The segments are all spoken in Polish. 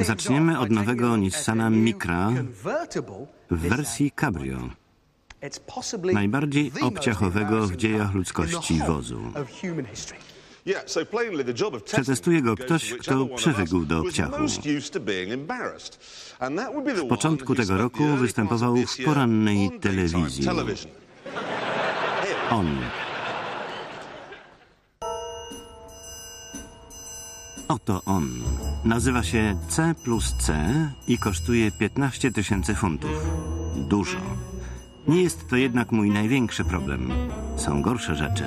Zaczniemy od nowego Nissana Micra w wersji cabrio. Najbardziej obciachowego w dziejach ludzkości wozu. Przetestuje go ktoś, kto przywykł do obciachu. W początku tego roku występował w porannej telewizji. On. Oto on. Nazywa się C plus C i kosztuje 15 tysięcy funtów. Dużo. Nie jest to jednak mój największy problem. Są gorsze rzeczy.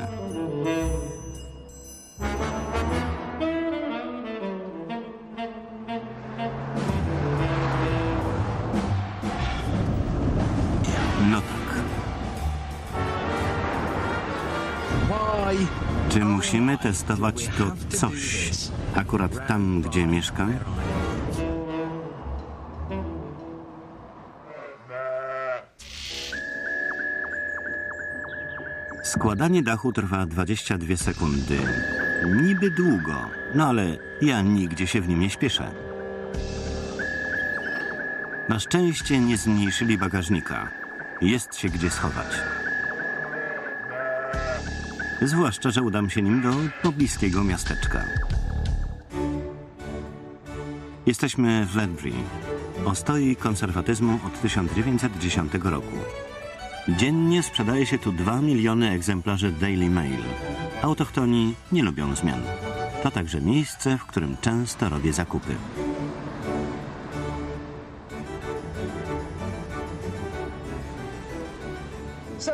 No tak. Czy musimy testować to coś akurat tam, gdzie mieszkam? Składanie dachu trwa 22 sekundy. Niby długo, no ale ja nigdzie się w nim nie śpieszę. Na szczęście nie zmniejszyli bagażnika. Jest się gdzie schować. Zwłaszcza, że udam się nim do pobliskiego miasteczka. Jesteśmy w Ledbury, ostoi konserwatyzmu od 1910 roku. Dziennie sprzedaje się tu 2 miliony egzemplarzy Daily Mail. Autochtoni nie lubią zmian. To także miejsce, w którym często robię zakupy.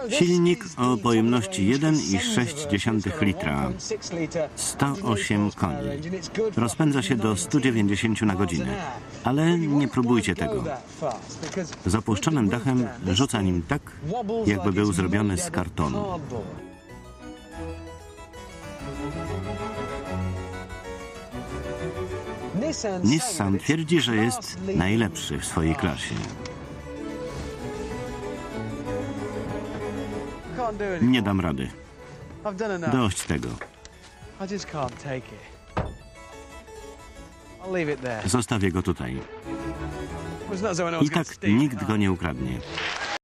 Silnik o pojemności 1,6 litra, 108 koni. Rozpędza się do 190 na godzinę. Ale nie próbujcie tego. Z opuszczonym dachem rzuca nim tak, jakby był zrobiony z kartonu. Nissan twierdzi, że jest najlepszy w swojej klasie. Nie dam rady. Dość tego. Zostawię go tutaj. I tak nikt go nie ukradnie.